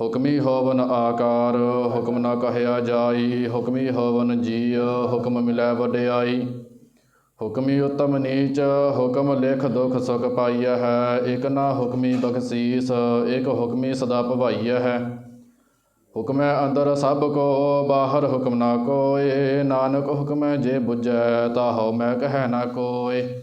ਹੁਕਮੀ ਹੋਵਨ ਆਕਾਰ, ਹੁਕਮ ਨਾ ਕਹਿਆ ਜਾਈ, ਹੁਕਮੀ ਹੋਵਨ ਜੀਅ, ਹੁਕਮ ਮਿਲੈ ਵਡਿਆਈ। ਹੁਕਮੀ ਉਤਮ ਨੀਚ, ਹੁਕਮ ਲਿਖ ਦੁਖ ਸੁਖ ਪਾਈਐ ਹੈ। ਇਕ ਨਾ ਹੁਕਮੀ ਬਖਸ਼ੀਸ, ਇਕ ਹੁਕਮੀ ਸਦਾ ਭਵਾਈਐ ਹੈ। ਹੁਕਮੈ ਅੰਦਰ ਸਭ ਕੋ, ਬਾਹਰ ਹੁਕਮ ਨਾ ਕੋਏ। ਨਾਨਕ ਹੁਕਮੈ ਜੇ ਬੁਝੈ ਤਾ ਹਉ ਮੈਂ ਕਹਿ ਨਾ ਕੋਏ।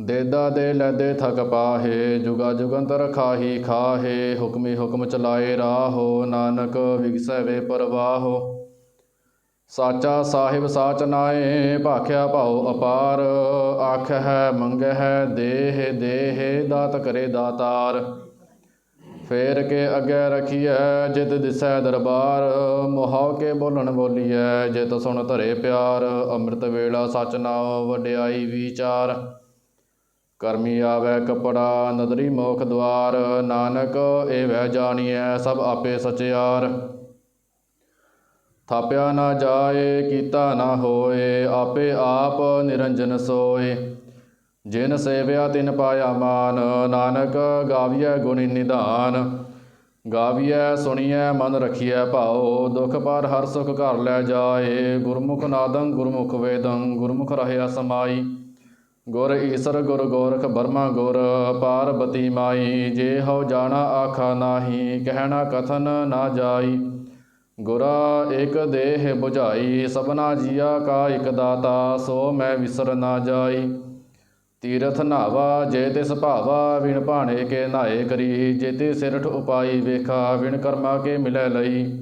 ਦੇਦਾ ਦੇ ਲੈਦੇ ਥਕ ਪਾਹੇ, ਜੁਗਾ ਜੁਗੰਤਰ ਖਾਹੀ ਖਾਹੇ, ਹੁਕਮੀ ਹੁਕਮ ਚਲਾਏ ਰਾਹੋ, ਨਾਨਕ ਵਿਗਸੈ ਵੇ ਪਰਵਾਹੋ। ਸਾਚਾ ਸਾਹਿਬ ਸਾਚ ਨਾਏ ਭਾਖਿਆ ਭਾਉ ਅਪਾਰ। ਆਖ ਹੈ ਮੰਗ ਹੈ ਦੇਹ ਦੇਹ, ਦਾਤ ਕਰੇ ਦਾਤਾਰ। ਫੇਰ ਕੇ ਅੱਗੇ ਰਖੀਐ, ਜਿਤ ਦਿਸੈ ਦਰਬਾਰ। ਮੁਹਾਉ ਕੇ ਬੋਲਣ ਬੋਲੀਐ, ਜਿਤ ਸੁਣ ਧਰੇ ਪਿਆਰ। ਅੰਮ੍ਰਿਤ ਵੇਲਾ ਸਚ ਨਾਉ, ਵਡਿਆਈ ਵਿਚਾਰ। ਕਰਮੀ ਆਵੈ ਕਪੜਾ, ਨਦਰੀ ਮੋਖ ਦਵਾਰ, ਨਾਨਕ ਏਵੈ ਜਾਣੀਐ, ਸਭ ਆਪੇ ਸਚਿਆਰ। ਥਾਪਿਆ ਨਾ ਜਾਏ, ਕੀਤਾ ਨਾ ਹੋਏ, ਆਪੇ ਆਪ ਨਿਰੰਜਨ ਸੋਏ। ਜਿਨ ਸੇਵਿਆ ਤਿਨ ਪਾਇਆ ਮਾਨ, ਨਾਨਕ ਗਾਵੀਐ ਗੁਣੀ ਨਿਧਾਨ। ਗਾਵੀਐ, ਸੁਣੀਐ, ਮਨ ਰਖੀਐ ਭਾਉ, ਦੁਖ ਪਰ ਹਰ ਸੁਖ ਘਰ ਲੈ ਜਾਏ। ਗੁਰਮੁਖ ਨਾਦੰ, ਗੁਰਮੁਖ ਵੇਦੰ, ਗੁਰਮੁਖ ਰਹਿਆ ਸਮਾਈ। ਗੁਰ ਈਸਰ, ਗੁਰ ਗੋਰਖ ਬਰਮਾ, ਗੁਰ ਪਾਰਬਤੀ ਮਾਈ। ਜੇ ਹਉ ਜਾਣਾ ਆਖਾ ਨਾਹੀ, ਕਹਿਣਾ ਕਥਨ ਨਾ ਜਾਈ। ਗੁਰਾ ਇਕ ਦੇਹ 부ਝਾਈ ਸਭਨਾ ਜੀਆ ਕਾ ਇਕ ਦਾਤਾ, ਸੋ ਮੈਂ ਵਿਸਰ ਨਾ ਜਾਈ। ਤੀਰਥ ਨਾਵਾ, ਜੇ ਤਿਸ ਭਾਵਾ, ਵਿਣ ਭਾਣੇ ਕੇ ਨਾਏ ਕਰੀ। ਜੇ ਤੇ ਸਿਰਠ ਉਪਾਈ ਵੇਖਾ, ਵਿਣ ਕਰਮਾ ਕੇ ਮਿਲੈ ਲਈ।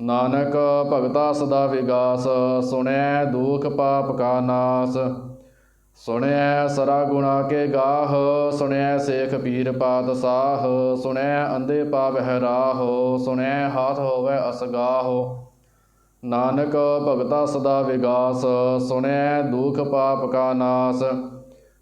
ਨਾਨਕ ਭਗਤਾ ਸਦਾ ਵਿਗਾਸ, ਸੁਣੈ ਦੁਖ ਪਾਪ ਕਾ ਨਾਸ। ਸੁਣੈ ਸਰਾ ਗੁਣਾ ਕੇ ਗਾਹ, ਸੁਣੈ ਸੇਖ ਪੀਰ ਪਾਤਸ਼ਾਹ, ਸੁਣੈ ਅੰਧੇ ਪਾਵਹਿ ਰਾਹ, ਸੁਣੈ ਹਾਥ ਹੋਵੇ ਅਸਗਾਹ। ਨਾਨਕ ਭਗਤਾ ਸਦਾ ਵਿਗਾਸ, ਸੁਣੈ ਦੁਖ ਪਾਪ ਕਾ ਨਾਸ।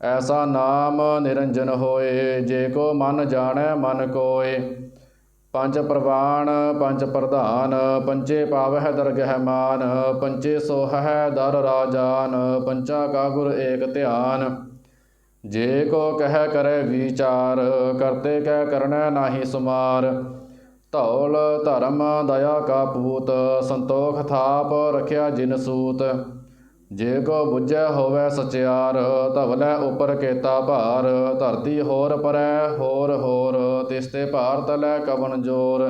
ਐਸਾ ਨਾਮ ਨਿਰੰਜਨ ਹੋਏ, ਜੇ ਕੋ ਮਨ ਜਾਣੈ, ਮਨ ਕੋਇ ਪੰਜ ਪ੍ਰਵਾਨ ਪੰਜ ਪ੍ਰਧਾਨ ਪੰਚੇ ਪਾਵਹਿ ਦਰਗਹਿ ਮਾਨ ਪੰਚੇ ਸੋਹੈ ਦਰ ਰਾਜਾਨ, ਪੰਚਾ ਕਾ ਗੁਰ ਏਕ ਧਿਆਨ। ਜੇ ਕੋ ਕਹਿ ਕਰੇ ਵਿਚਾਰ, ਕਰਤੇ ਕਹਿ ਕਰਣੈ ਨਾਹੀ ਸੁਮਾਰ। ਧੌਲ ਧਰਮ ਦਇਆ ਕਾ ਪੂਤ, ਸੰਤੋਖ ਥਾਪ ਰਖਿਆ ਜਿਨ ਸੂਤ। ਜੇ ਕੋ ਬੁੱਝੈ ਹੋਵੇ ਸਚਿਆਰ ਧਵਲੇ ਉਪਰ ਕੇਤਾ ਭਾਰ, ਧਰਤੀ ਹੋਰ ਪਰੈ, ਹੋਰ ਹੋਰ ਤਿਸ ਤੇ ਭਾਰ ਤਲੈ ਕਵਨ ਜੋਰ।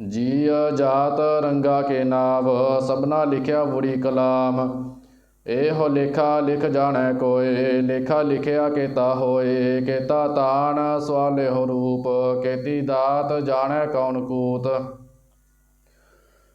ਜੀ ਜਾਤ ਰੰਗਾ ਕੇ ਨਾਮ ਸਭਨਾ ਲਿਖਿਆ ਬੁਰੀ ਕਲਾਮ। ਇਹੋ ਲੇਖਾ ਲਿਖ ਜਾਣੈ ਕੋਏ, ਲੇਖਾ ਲਿਖਿਆ ਕੇਤਾ ਹੋਏ। ਕੇਤਾ ਤਾਣ ਸਵਾਲੇ ਹੋ ਰੂਪ, ਕੇਤੀ ਦਾਤ ਜਾਣੈ ਕੌਣ ਕੂਤ।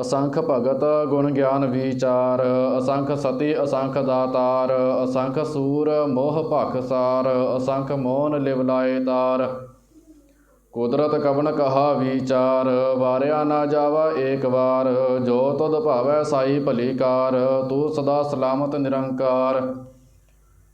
ਅਸੰਖ ਭਗਤ ਗੁਣ ਗਿਆਨ ਵਿਚਾਰ, ਅਸੰਖ ਸਤੀ, ਅਸੰਖ ਦਾਤਾਰ, ਅਸੰਖ ਸੂਰ ਮੋਹ ਭਖ ਸਾਰ, ਅਸੰਖ ਮੋਨ ਲਿਵ ਲਾਏ ਤਾਰ। ਕੁਦਰਤ ਕਵਨ ਕਹਾ ਵਿਚਾਰ, ਵਾਰਿਆ ਨਾ ਜਾਵਾ ਏਕ ਵਾਰ, ਜੋ ਤੁਧ ਭਾਵੈ ਸਾਈ ਭਲੀਕਾਰ ਤੂੰ ਸਦਾ ਸਲਾਮਤ ਨਿਰੰਕਾਰ।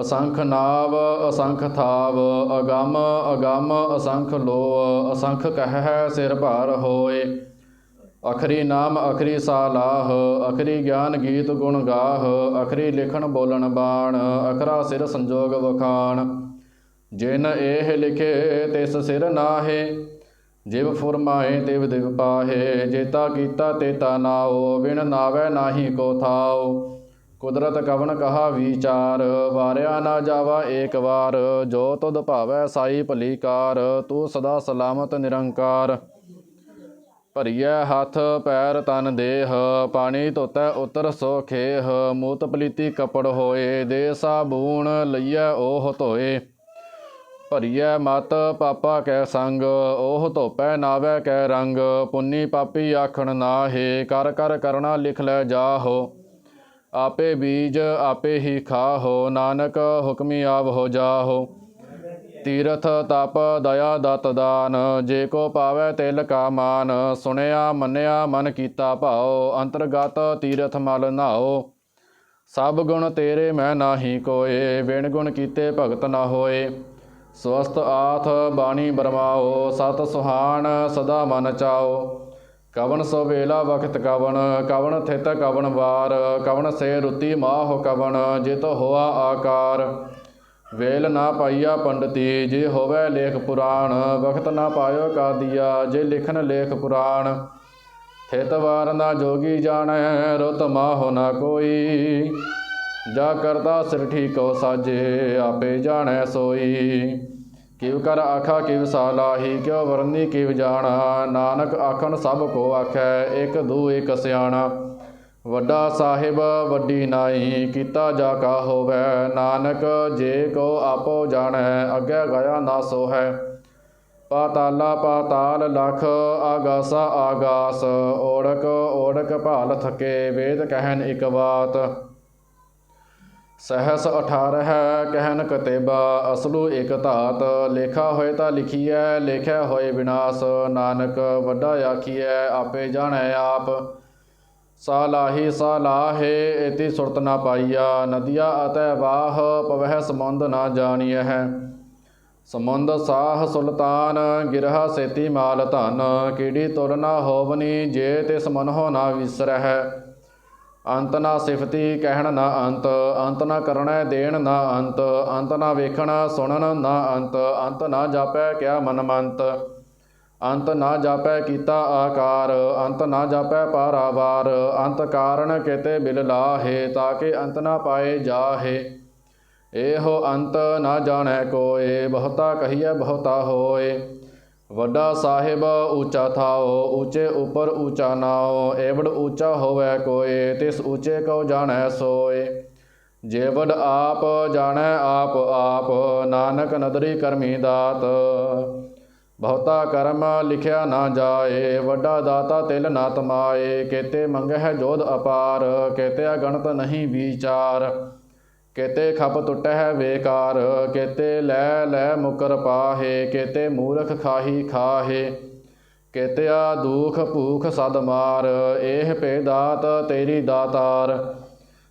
ਅਸੰਖ ਨਾਵ, ਅਸੰਖ ਥਾਵ, ਅਗੰਮ ਅਗੰਮ, ਅਸੰਖ ਲੋ ਅਸੰਖ ਕਹਿ ਸਿਰ ਭਾਰ ਹੋਏ। ਅਖਰੀ ਨਾਮ, ਅਖਰੀ ਸਾਲਾਹ, ਅਖਰੀ ਗਿਆਨ ਗੀਤ ਗੁਣ ਗਾਹ, ਅਖਰੀ ਲਿਖਣ ਬੋਲਣ ਬਾਣ, ਅਖਰਾ ਸਿਰ ਸੰਜੋਗ ਵਖਾਣ। ਜਿਨ ਇਹ ਲਿਖੇ, ਤਿਸ ਸਿਰ ਨਾਹੇ। ਜਿਵ ਫੁਰਮਾਏ, ਤਿਵ ਦਿਵ ਪਾਹੇ। ਜੇਤਾ ਕੀਤਾ, ਤੇਤਾ ਨਾਓ। ਬਿਨ ਨਾਵੇ ਨਾਹੀ ਕੋ ਥਾਓ। ਕੁਦਰਤ ਕਵਨ ਕਹਾ ਵਿਚਾਰ, ਵਾਰਿਆ ਨਾ ਜਾਵਾ ਏਕ ਵਾਰ, ਜੋ ਤੁਧ ਭਾਵੈ ਸਾਈ ਭਲੀ ਕਾਰ, ਤੂੰ ਸਦਾ ਸਲਾਮਤ ਨਿਰੰਕਾਰ। ਭਰੀਐ ਹੱਥ, ਪੈਰ ਤਨ ਦੇਹ, ਪਾਣੀ ਧੋਤੈ ਉਤਰ ਸੋ ਖੇਹ, ਮੂਤ ਪਲੀਤੀ ਕਪੜ ਹੋਏ, ਦੇ ਸਾਬੂਣ ਲਈਐ ਉਹ ਧੋਏ। ਭਰੀਐ ਮਤ, ਪਾਪਾ ਕੈ ਸੰਗ ਉਹ ਧੋਪੈ ਨਾਵੈ ਕੈ ਰੰਗ, ਪੁੰਨੀ ਪਾਪੀ ਆਖਣ ਨਾਹੇ, ਕਰ ਕਰ ਕਰਣਾ ਲਿਖ ਲੈ ਜਾਹੋ। ਆਪੇ ਬੀਜ ਆਪੇ ਹੀ ਖਾਹੋ, ਨਾਨਕ ਹੁਕਮੀ ਆਵ ਹੋ ਜਾਹੋ। ਤੀਰਥ ਤਪ ਦਇਆ ਦਤ ਦਾਨ, ਜੇ ਕੋ ਪਾਵੈ ਤਿਲ ਕਾ ਮਾਨ, ਸੁਣਿਆ ਮੰਨਿਆ ਮਨ ਕੀਤਾ ਭਾਉ, ਅੰਤਰਗਤ ਤੀਰਥ ਮਲ ਨਾਓ ਸਭ ਗੁਣ ਤੇਰੇ ਮੈਂ ਨਾਹੀ ਕੋਏ ਵਿਣ ਗੁਣ ਕੀਤੇ ਭਗਤ ਨਾ ਹੋਏ। ਸਵਸਤ ਆਥ ਬਾਣੀ ਬਰਮਾਓ ਸਤ ਸੁਹਾਣ ਸਦਾ ਮਨ ਚਾਓ ਕਵਨ ਸੋ ਵੇਲਾ ਵਖਤ ਕਵਨ ਕਵਨ ਥਿਤ ਕਵਨ ਵਾਰ ਕਵਨ ਸੇ ਰੁਤੀ ਮਾਹ ਕਵਨ ਜਿਤ ਹੋਆ ਆਕਾਰ। ਵੇਲ ਨਾ ਪਾਈਆ ਪੰਡਤੀ, ਜੇ ਹੋਵੇ ਲੇਖ ਪੁਰਾਣ, ਵਖਤ ਨਾ ਪਾਇਓ ਕਾਦੀਆ, ਜੇ ਲਿਖਨ ਲੇਖ ਪੁਰਾਣ। ਥਿਤ ਵਾਰ ਨਾ ਜੋਗੀ ਜਾਣੈ, ਰੁਤ ਮਾਹੁ ਨਾ ਕੋਈ। ਜਾ ਕਰਤਾ ਸਿਰ ਠੀਕੋ ਸਾਜੇ, ਆਪੇ ਜਾਣੈ ਸੋਈ। ਕਿਵ ਕਰ ਆਖਾ ਕਿਵ ਸਾਲਾਹੀ, ਕਿਉ ਵਰਨੀ ਕਿਵ ਜਾਣਾ? ਨਾਨਕ ਆਖਣ ਸਭ ਕੋ ਆਖੈ, ਇਕ ਦੂ ਇਕ ਸਿਆਣਾ। ਵੱਡਾ ਸਾਹਿਬ, ਵੱਡੀ ਨਾਈ ਕੀਤਾ ਜਾ ਕਾ ਹੋਵੇ? ਨਾਨਕ ਜੇ ਕੋ ਆਪੋ ਜਾਣੈ, ਅੱਗੇ ਗਿਆ ਨਾ ਸੋ ਹੈ ਪਾਤਾਲਾ ਪਾਤਾਲ ਲਖ, ਆਗਾਸਾ ਆਗਾਸ, ਓੜਕ ਓੜਕ ਭਾਲ ਥਕੇ, ਵੇਦ ਕਹਿਨ ਇਕ ਬਾਤ। ਸਹਸ 18 ਕਹਿਨ ਕਤੇਬਾ, ਅਸਲੂ ਇਕ ਧਾਤ, ਲੇਖਾ ਹੋਏ ਤਾਂ ਲਿਖੀਐ ਲੇਖਿਆ ਹੋਏ ਵਿਨਾਸ਼, ਨਾਨਕ ਵੱਡਾ ਆਖੀਐ, ਆਪੇ ਜਾਣੈ ਆਪ। ਸਾ ਲਾਹੀ ਲਾਹੇ, ਇਤੀ ਸੁਰਤ ਨਾ ਪਾਈਆ, ਨਦੀਆ ਅਤੈ ਵਾਹ, ਪਵਹਿ ਸਮੁੰਦ ਨਾ ਜਾਣੀਐ। ਹੈ ਸਮੁੰਦ ਸਾਹ ਸੁਲਤਾਨ, ਗਿਰਹ ਸੇਤੀ ਮਾਲ ਧਨ, ਕੀੜੀ ਤੁਰ ਨਾ ਹੋਵਨੀ, ਜੇ ਤਿਸ ਮਨਹੁ ਨਾ ਵਿਸਰਹਿ। ਅੰਤ ਨਾ ਸਿਫਤੀ ਕਹਿਣ ਨਾ ਅੰਤ ਅੰਤ ਨਾ ਕਰਣੈ ਦੇਣ ਨਾ ਅੰਤ ਅੰਤ ਨਾ ਵੇਖਣ ਸੁਣਨ ਨਾ ਅੰਤ ਅੰਤ ਨਾ ਜਾਪੈ ਕਿਆ ਮਨ ਮੰਤ ਅੰਤ ਨਾ ਜਾਪੈ ਕੀਤਾ ਆਕਾਰ, ਅੰਤ ਨਾ ਜਾਪੈ ਪਾਰਾਵਾਰ, ਅੰਤ ਕਾਰਨ ਕਿਤੇ ਬਿਲ ਲਾਹੇ ਤਾਕੇ ਅੰਤ ਨਾ ਪਾਏ ਜਾਹੇ। ਇਹੋ ਅੰਤ ਨਾ ਜਾਣੈ ਕੋਏ, ਬਹੁਤਾ ਕਹੀਐ ਬਹੁਤਾ ਹੋਏ। ਵੱਡਾ ਸਾਹਿਬ ਉੱਚਾ ਥਾਓ ਉੱਚੇ ਉਪਰ ਉੱਚਾ ਨਾਓ ਏਵੜ ਊਚਾ ਹੋਵੇ ਕੋਏ ਤਿਸ ਉੱਚੇ ਕਉ ਜਾਣੈ ਸੋਏ। ਜੇਵੜ ਆਪ ਜਾਣੈ ਆਪ ਆਪ, ਨਾਨਕ ਨਦਰੀ ਕਰਮੀ ਦਾਤ। ਬਹੁਤਾ ਕਰਮ ਲਿਖਿਆ ਨਾ ਜਾਏ, ਵੱਡਾ ਦਾਤਾ ਤਿਲ ਨਾ ਤਮਾਏ, ਕੇਤੇ ਮੰਗਹਿ ਜੋਧ ਅਪਾਰ ਕੇਤੇ ਅਗਣਤ ਨਹੀਂ ਵਿਚਾਰ। ਕੇਤੇ ਖਪ ਟੁੱਟਹਿ ਵੇਕਾਰ, ਕੇਤੇ ਲੈ ਲੈ ਮੁਕਰ ਪਾਹੇ, ਕੇਤੇ ਮੂਰਖ ਖਾਹੀ ਖਾਹੇ, ਕੇਤਿਆ ਦੁਖ ਭੂਖ ਸਦ ਮਾਰ ਇਹ ਪੇ ਦਾਤ ਤੇਰੀ ਦਾਤਾਰ।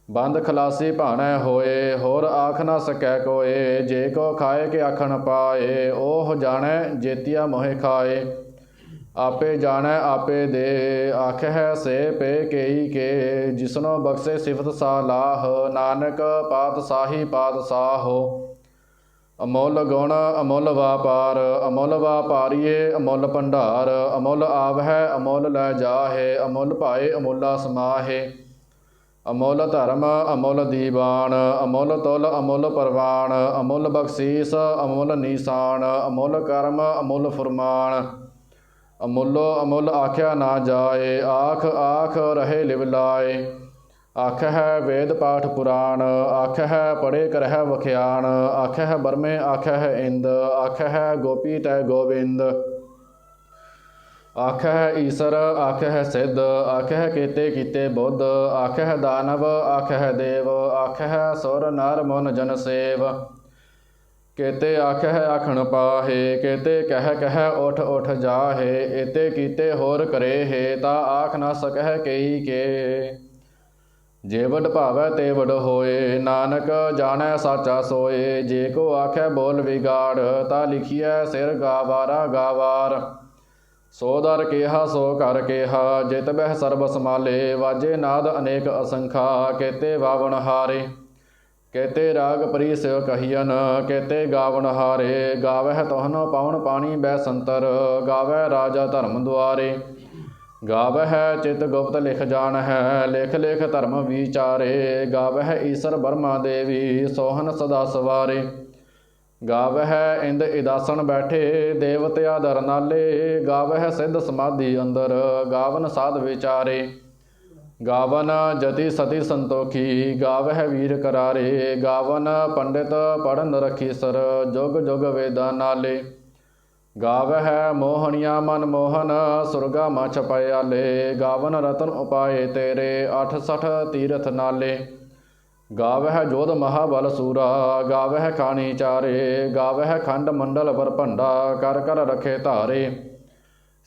ਬੰਦ ਖਲਾਸੀ ਭਾਣੈ ਹੋਏ, ਹੋਰ ਆਖ ਨਾ ਸਕੈ ਕੋਏ, ਜੇ ਕੋ ਖਾਏ ਕੇ ਆਖਣ ਪਾਏ ਉਹ ਜਾਣੈ ਜੇਤੀਆ ਮੋਹਿ ਖਾਏ। ਆਪੇ ਜਾਣੈ, ਆਪੇ ਦੇ। ਆਖਹਿ, ਸੇ ਪੇ ਕੇਈ ਕੇ। ਜਿਸਨੋ ਬਖਸ਼ੇ ਸਿਫਤ ਸਾਲਾਹ ਨਾਨਕ ਪਾਤਸ਼ਾਹੀ ਸਾਹੀ ਪਾਤ ਅਮੁੱਲ ਗੁਣ, ਅਮੁੱਲ ਵਾਪਾਰ। ਅਮੁੱਲ ਵਾਪਾਰੀਏ, ਅਮੁੱਲ ਭੰਡਾਰ। ਅਮੁੱਲ ਆਵਹਿ, ਅਮੁੱਲ ਲੈ ਜਾਹੇ। ਅਮੁੱਲ ਭਾਏ, ਅਮੁੱਲਾ ਸਮਾਹੇ। ਅਮੁੱਲ ਧਰਮ, ਅਮੁੱਲ ਦੀਵਾਨ। ਅਮੁੱਲ ਤੁਲ, ਅਮੁੱਲ ਪਰਵਾਨ। ਅਮੁੱਲ ਬਖਸ਼ੀਸ, ਅਮੁੱਲ ਨੀਸਾਨ। ਅਮੁੱਲ ਕਰਮ, ਅਮੁੱਲ ਫਰਮਾਨ। ਅਮੁੱਲੋ, ਅਮੁੱਲ ਆਖਿਆ ਨਾ ਜਾਏ, ਆਖ ਆਖ ਰਹੇ ਲਿਵ ਲਾਏ। ਆਖ ਹੈ ਵੇਦ ਪਾਠ ਪੁਰਾਣ ਆਖ ਹੈ ਪੜੇ ਕਰਹਿ ਵਖਿਆਣ ਆਖ ਹੈ ਬਰਮੇ ਆਖ ਹੈ ਇੰਦ ਆਖ ਹੈ ਗੋਪੀ ਤੈ ਗੋਬਿੰਦ ਆਖ ਹੈ ਈਸਰ ਆਖ ਹੈ ਸਿੱਧ ਆਖ ਹੈ ਕੀਤੇ ਕੀਤੇ ਬੁੱਧ ਆਖ ਹੈ ਦਾਨਵ ਆਖ ਹੈ ਦੇਵ ਆਖ ਹੈ ਸੁਰ ਨਰ ਮਨ ਜਨ ਸੇਵ। ਕੇਤੇ ਆਖ ਹੈ ਆਖਣ ਪਾਹੇ, ਕੇਤੇ ਕਹਿ ਕਹਿ ਉਠ ਉਠ ਜਾਹੇ, ਏਤੇ ਕੀਤੇ ਹੋਰ ਕਰੇ ਹੈ ਤਾ ਆਖ ਨਾ ਸਕਹਿ ਕਈ ਕੇ। ਜੇ ਭਾਵੈ ਤੇਵਡ ਹੋਏ, ਨਾਨਕ ਜਾਣੈ ਸਾਚਾ ਸੋਏ, ਜੇ ਕੋ ਆਖੈ ਬੋਲ ਵਿਗਾੜ, ਤਾ ਲਿਖੀਐ ਸਿਰ ਗਾਵਾਰਾ ਗਾਵਾਰ ਸੋ ਦਰ ਕੇਹਾ, ਸੋ ਕਰ ਕੇਹਾ, ਜਿਤ ਬਹਿ ਸਰਬ ਸਮਾਲੇ ਵਾਜੇ ਨਾਦ ਅਨੇਕ ਅਸੰਖਾ, ਕੇਤੇ ਵਾਵਣ ਹਾਰੇ। ਕੇਤੇ ਰਾਗ ਪਰੀ ਸਿਵ ਕਹੀਨ ਕੇਤੇ ਗਾਵਣ ਹਾਰੇ, ਗਾਵਹਿ ਤੋਹਨ ਪਾਵਨ ਪਾਣੀ ਬੈ ਸੰਤਰ, ਗਾਵਹਿ ਰਾਜਾ ਧਰਮ ਦੁਆਰੇ। ਗਾਵਹਿ ਚਿਤ ਗੁਪਤ ਲਿਖ ਜਾਣ ਹੈ ਲਿਖ ਲਿਖ ਧਰਮ ਵਿਚਾਰੇ। ਗਾਵਹਿ ਈਸਰ ਬਰਮਾ ਦੇਵੀ, ਸੋਹਨ ਸਦਾ ਸਵਾਰੇ। ਗਾਵਹਿ ਇੰਦ ਇਦਾਸਨ ਬੈਠੇ, ਦੇਵਤਿਆ ਦਰ ਨਾਲੇ। ਗਾਵਹਿ ਸਿੱਧ ਸਮਾਧੀ ਅੰਦਰ, ਗਾਵਨ ਸਾਧ ਵਿਚਾਰੇ। ਗਾਵਨ ਜਤੀ ਸਤੀ ਸੰਤੋਖੀ, ਗਾਵਹਿ ਵੀਰ ਕਰਾਰੇ, ਗਾਵਨ ਪੰਡਿਤ ਪੜਨ ਰਖੀ ਸਰ, ਜੁਗ ਜੁਗ ਵੇਦਾਂ ਨਾਲੇ। ਗਾਵਹਿ ਮੋਹਣੀਆ ਮਨ ਮੋਹਨ, ਸੁਰਗਾ ਮਾ ਛਪਾਇਆਲੇ ਗਾਵਨ ਰਤਨ ਉਪਾਏ ਤੇਰੇ 68 ਤੀਰਥ ਨਾਲੇ। ਗਾਵਹਿ ਜੋਧ ਮਹਾਬਲ ਸੂਰਾ, ਗਾਵਹਿ ਕਾਣੀ ਚਾਰੇ। ਗਾਵਹਿ ਖੰਡ ਮੰਡਲ ਵਰ ਭੰਡਾ ਕਰ ਕਰ ਰਖੇ ਧਾਰੇ।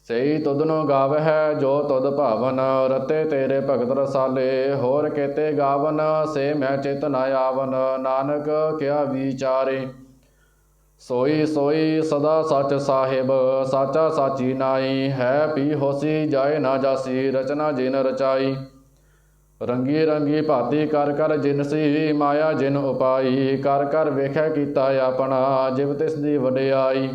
ਸਈ ਤੁਧਨੋ ਗਾਵਹਿ ਜੋ ਤੁਧ ਭਾਵਨ ਰਤੇ ਤੇਰੇ ਭਗਤ ਰਸਾਲੇ, ਹੋਰ ਕੇਤੇ ਗਾਵਨ ਸੇ ਮੈਂ ਚਿਤ ਨ ਆਵਨ। ਨਾਨਕ ਕਿਆ ਵਿਚਾਰੇ, ਸੋਈ ਸੋਈ ਸਦਾ ਸੱਚ ਸਾਹਿਬ, ਸਾਚਾ ਸਾਚੀ ਨਾਈ ਹੈ ਪੀ ਹੋਸੀ ਜਾਏ ਨਾ ਜਾਸੀ, ਰਚਨਾ ਜਿਨ ਰਚਾਈ। ਰੰਗੀ ਰੰਗੀ ਭਾਤੀ ਕਰ ਕਰ ਜਿਨਸੀ ਮਾਇਆ ਜਿਨ ਉਪਾਈ, ਕਰ ਕਰ ਵੇਖੈ ਕੀਤਾ ਆਪਣਾ, ਜਿਵ ਤਿਸ ਦੀ ਵਡਿਆਈ।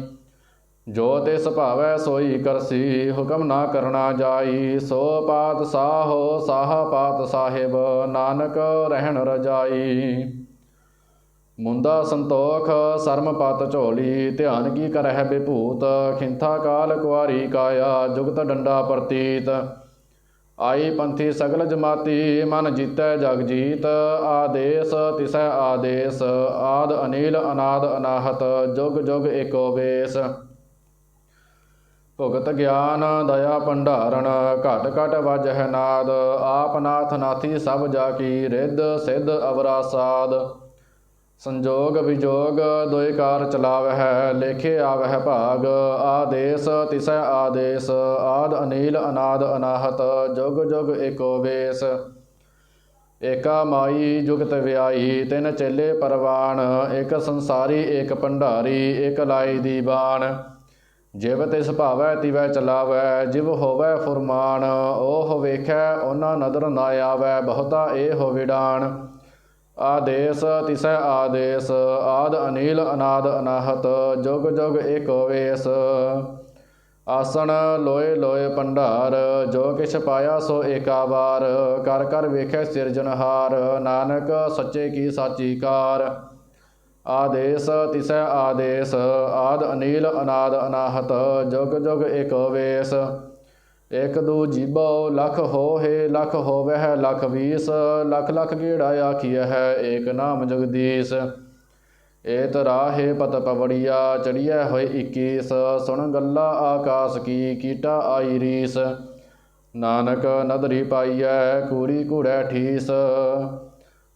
ਜੋ ਤਿਸ ਭਾਵੈ ਸੋਈ ਕਰਸੀ, ਹੁਕਮ ਨਾ ਕਰਨਾ ਜਾਈ। ਸੋ ਪਾਤ ਸਾਹੋ, ਸਾਹ ਪਾਤ ਸਾਹਿਬ, ਨਾਨਕ ਰਹਿਣ ਰਜਾਈ। ਮੁੰਦਾ ਸੰਤੋਖ, ਸਰਮ ਪਤ ਝੋਲੀ, ਧਿਆਨ ਕੀ ਕਰਹਿ ਬਿਭੂਤ। ਖਿੰਥਾ ਕਾਲ ਕੁਆਰੀ ਕਾਇਆ, ਜੁਗਤ ਡੰਡਾ ਪ੍ਰਤੀਤ। ਆਈ ਪੰਥੀ ਸਗਲ ਜਮਾਤੀ, ਮਨ ਜੀਤੈ ਜਗ ਜੀਤ। ਆਦੇਸ ਤਿਸੈ ਆਦੇਸ, ਆਦ ਅਨੀਲ ਅਨਾਦ ਅਨਾਹਤ, ਜੁਗ ਜੁਗ ਏਕੋ ਵੇਸ। ਭੁਗਤ ਗਿਆਨ ਦਇਆ ਭੰਡਾਰਨ ਘਟ ਘਟ ਵਜਹਿ ਨਾਦ, ਆਪ ਨਾਥ ਨਾਥੀ ਸਭ ਜਾ ਕੀ ਰਿੱਧ ਸਿੱਧ ਅਵਰਾ ਸਾਧ ਸੰਜੋਗ ਵਿਜੋਗ ਦੋਇ ਕਾਰ ਚਲਾਵਹਿ, ਲੇਖੇ ਆਵਹਿ ਭਾਗ, ਆਦੇਸ ਤਿਸੈ ਆਦੇਸ, ਆਦ ਅਨੀਲ ਅਨਾਦ ਅਨਾਹਤ, ਜੁਗ ਜੁਗ ਏਕੋ ਵੇਸ। ਏਕਾ ਮਾਈ ਜੁਗਤ ਵਿਆਈ ਤਿਨ ਚੇਲੇ ਪਰਵਾਨ ਇਕ ਸੰਸਾਰੀ, ਇਕ ਭੰਡਾਰੀ, ਇਕ ਲਾਈ ਦੀ ਬਾਣ। ਜਿਵ ਤਿਸ ਭਾਵੈ ਤਿਵੈ ਚਲਾਵੈ, ਜਿਵ ਹੋਵੈ ਫੁਰਮਾਨ ਓਹ ਵੇਖੈ ਉਹਨਾਂ ਨਦਰ ਨਾ ਆਵੈ, ਬਹੁਤਾ ਏਹ ਵਿਡਾਣ ਆਦੇਸ ਤਿਸੈ ਆਦੇਸ, ਆਦ ਅਨੀਲ ਅਨਾਦ ਅਨਾਹਤ, ਜੁਗ ਜੁਗ ਏਕੋ ਵੇਸ। ਆਸਣ ਲੋਏ ਲੋਏ ਭੰਡਾਰ, ਜੋ ਕਿਛ ਪਾਇਆ ਸੋ ਏਕਾਵਾਰ, ਕਰ ਕਰ ਵੇਖੈ ਸਿਰਜਨਹਾਰ ਨਾਨਕ ਸੱਚੇ ਕੀ ਸਾਚੀ ਕਾਰ। ਆਦੇਸ ਤਿਸੈ ਆਦੇਸ, ਆਦ ਅਨੀਲ ਅਨਾਦ ਅਨਾਹਤ, ਜੁਗ ਜੁਗ ਏਕ ਵੇਸ। ਇਕ ਦੂ ਜੀਬੋ ਲਖ ਹੋਏ ਲਖ ਹੋਵਹਿ ਲਖ ਵੀਸ, ਲਖ ਲਖ ਗੇੜਾ ਆਖੀਐ ਹੈ ਏਕ ਨਾਮ ਜਗਦੀਸ਼। ਏਤ ਰਾਹੇ ਪਤ ਪਵੜੀਆ, ਚੜੀਐ ਹੋਏ 21 ਸੁਣ ਗੱਲਾ ਆਕਾਸ ਕੀ, ਕੀਟਾ ਆਈ ਰੀਸ। ਨਾਨਕ ਨਦਰੀ ਪਾਈਐ ਕੂੜੀ ਕੂੜੈ ਠੀਸ।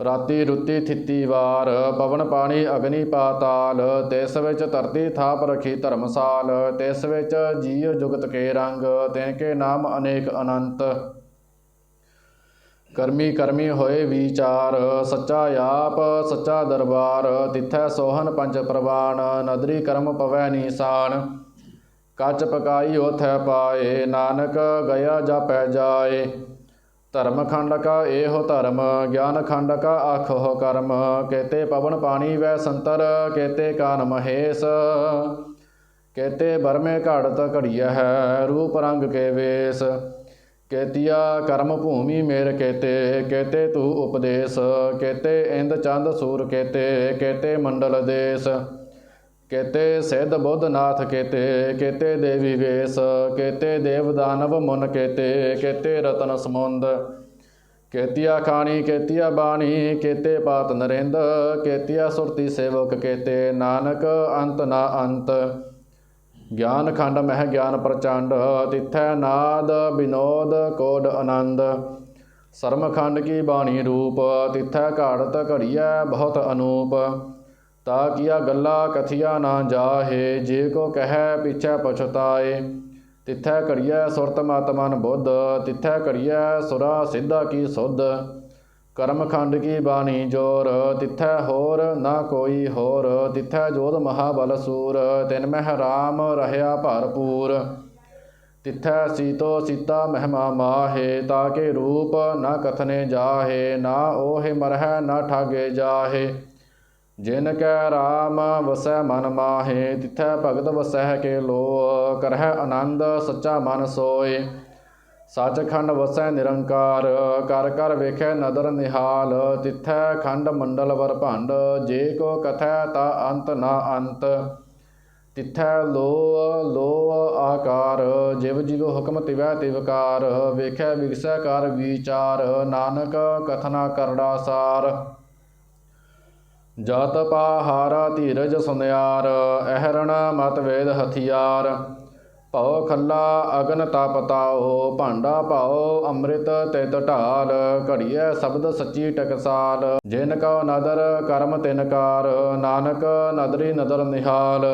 ਰਾਤੀ ਰੁੱਤੀ ਥਿੱਤੀ ਵਾਰ, ਪਵਨ ਪਾਣੀ ਅਗਨੀ ਪਾਤਾਲ, ਤਿਸ ਵਿੱਚ ਧਰਤੀ ਥਾਪ ਰਖੀ ਧਰਮਸਾਲ, ਤਿਸ ਵਿੱਚ ਜੀਵ ਜੁਗਤ ਕੇ ਰੰਗ ਤਿਨ ਕੇ ਨਾਮ ਅਨੇਕ ਅਨੰਤ। ਕਰਮੀ ਕਰਮੀ ਹੋਏ ਵਿਚਾਰ, ਸੱਚਾ ਆਪ, ਸੱਚਾ ਦਰਬਾਰ, ਤਿਥੈ ਸੋਹਨ ਪੰਜ ਪ੍ਰਵਾਨ, ਨਦਰੀ ਕਰਮ ਪਵੈ ਨੀਸਾਨ। ਕੱਚ ਪਕਾਈ ਉਥੈ ਪਾਏ, ਨਾਨਕ ਗਿਆ ਜਾਪੈ ਜਾਏ। ਧਰਮ ਖੰਡ ਕਾ ਇਹੋ ਧਰਮ, ਗਿਆਨ ਖੰਡ ਕਾ ਆਖੋ ਕਰਮ, ਕੇਤੇ ਪਵਨ ਪਾਣੀ ਵੈ ਸੰਤਰ, ਕੇਤੇ ਕਾਨ ਮਹੇਸ਼। ਕੇਤੇ ਬਰਮੇ ਘੜਤ ਘੜੀਆ ਹੈ, ਰੂਪ ਰੰਗ ਕੇ ਵੇਸ। ਕੇਤੀਆ ਕਰਮ ਭੂਮੀ ਮੇਰ ਕੇਤੇ ਕੇਤੇ ਤੂ ਉਪਦੇਸ਼। ਕੇਤੇ ਇੰਦ ਚੰਦ ਸੂਰ ਕੇਤੇ ਕੇਤੇ ਮੰਡਲ ਦੇਸ। ਕੇਤੇ ਸਿੱਧ ਬੁੱਧ ਨਾਥ ਕੇਤੇ ਕੇਤੇ ਦੇਵੀ ਵੇਸ, ਕੇਤੇ ਦੇਵ ਦਾਨਵ ਮਨ ਕੇਤੇ ਕੇਤੇ ਰਤਨ ਸਮੁੰਦ। ਕੇਤਿਆ ਖਾਣੀ, ਕੇਤੀਆ ਬਾਣੀ, ਕੇਤੇ ਪਾਤ ਨਰਿੰਦ, ਕੇਤੀਆ ਸੁਰਤੀ ਸੇਵਕ ਕੇਤੇ ਨਾਨਕ, ਅੰਤ ਨਾ ਅੰਤ। ਗਿਆਨ ਖੰਡ ਮਹਿ ਗਿਆਨ ਪ੍ਰਚੰਡ, ਤਿਥੈ ਨਾਦ ਬਿਨੋਦ ਕੋਡ ਆਨੰਦ। ਸਰਮ ਖੰਡ ਕੀ ਬਾਣੀ ਰੂਪ, ਤਿਥੈ ਘਾੜਤ ਘੜੀਐ ਬਹੁਤ ਅਨੂਪ। ਤਾ ਕੀਆ ਗੱਲਾ ਕਥਿਆ ਨਾ ਜਾਹੇ, ਜੇ ਕੋ ਕਹੈ ਪਿਛੈ ਪਛਤਾਏ। ਤਿਥੈ ਘੜੀਐ ਸੁਰਤ ਮਤ ਬੁੱਧ, ਤਿਥੈ ਘੜੀਐ ਸੁਰਾ ਸਿੱਧਾ ਕੀ ਸੁਧ। ਕਰਮਖੰਡ ਕੀ ਬਾਣੀ ਜੋਰ, ਤਿਥੈ ਹੋਰ ਨਾ ਕੋਈ ਹੋਰ। ਤਿਥੈ ਜੋਧ ਮਹਾਬਲ ਸੂਰ, ਤਿਨ ਮਹਿ ਰਾਮ ਰਹਿਆ ਭਰਪੂਰ। ਤਿਥੈ ਸੀਤੋ ਸੀਤਾ ਮਹਿਮਾ ਮਾਹੇ ਤਾਕੇ ਰੂਪ ਨਾ ਕਥਨੇ ਜਾਹੇ, ਨਾ ਓਹੇ ਮਰਹਿ ਨਾ ਠਾਗੇ ਜਾਹੇ। ਜਿਨ ਕੈ ਰਾਮ ਵਸੈ ਮਨ ਮਾਹੇ, ਤਿਥੈ ਭਗਤ ਵਸੈ ਕੇ ਲੋ ਕਰਹਿ ਆਨੰਦ ਸੱਚਾ ਮਨ ਸੋਏ। ਸੱਚਖੰਡ ਵਸੈ ਨਿਰੰਕਾਰ, ਕਰ ਕਰ ਵੇਖੈ ਨਦਰ ਨਿਹਾਲ, ਤਿਥੈ ਖੰਡ ਮੰਡਲ ਵਰ ਭੰਡ, ਜੇ ਕੋ ਕਥੈ ਤਾ ਅੰਤ ਨਾ ਅੰਤ। ਤਿਥੈ ਲੋ ਲੋ ਆਕਾਰ, ਜਿਵ ਜਿਵ ਹੁਕਮ ਤਿਵੈ ਤਿਵਕਾਰ ਵੇਖੈ ਵਿਗਸੈ ਕਰ ਵਿਚਾਰ, ਨਾਨਕ ਕਥਨਾ ਕਰੜਾ ਸਾਰ। ਜਤ ਪਾਹਾਰਾ ਧੀਰਜ ਸੁਨਿਆਰ, ਅਹਰਣ ਮਤ ਵੇਦ ਹਥਿਆਰ। ਭਉ ਖੱਲਾ ਅਗਨ ਤਪਤਾਓ ਭਾਂਡਾ ਭਾਉ ਅੰਮ੍ਰਿਤ ਤਿਤ ਢਾਲ। ਘੜੀਐ ਸ਼ਬਦ ਸੱਚੀ ਟਕਸਾਲ। ਜਿਨ ਕਉ ਨਦਰ ਕਰਮ ਤਿਨ ਕਾਰ, ਨਾਨਕ ਨਦਰੀ ਨਦਰ ਨਿਹਾਲ।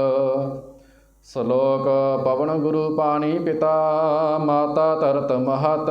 ਸ਼ਲੋਕ, ਪਵਨ ਗੁਰੂ ਪਾਣੀ ਪਿਤਾ, ਮਾਤਾ ਤਰਤ ਮਹਤ।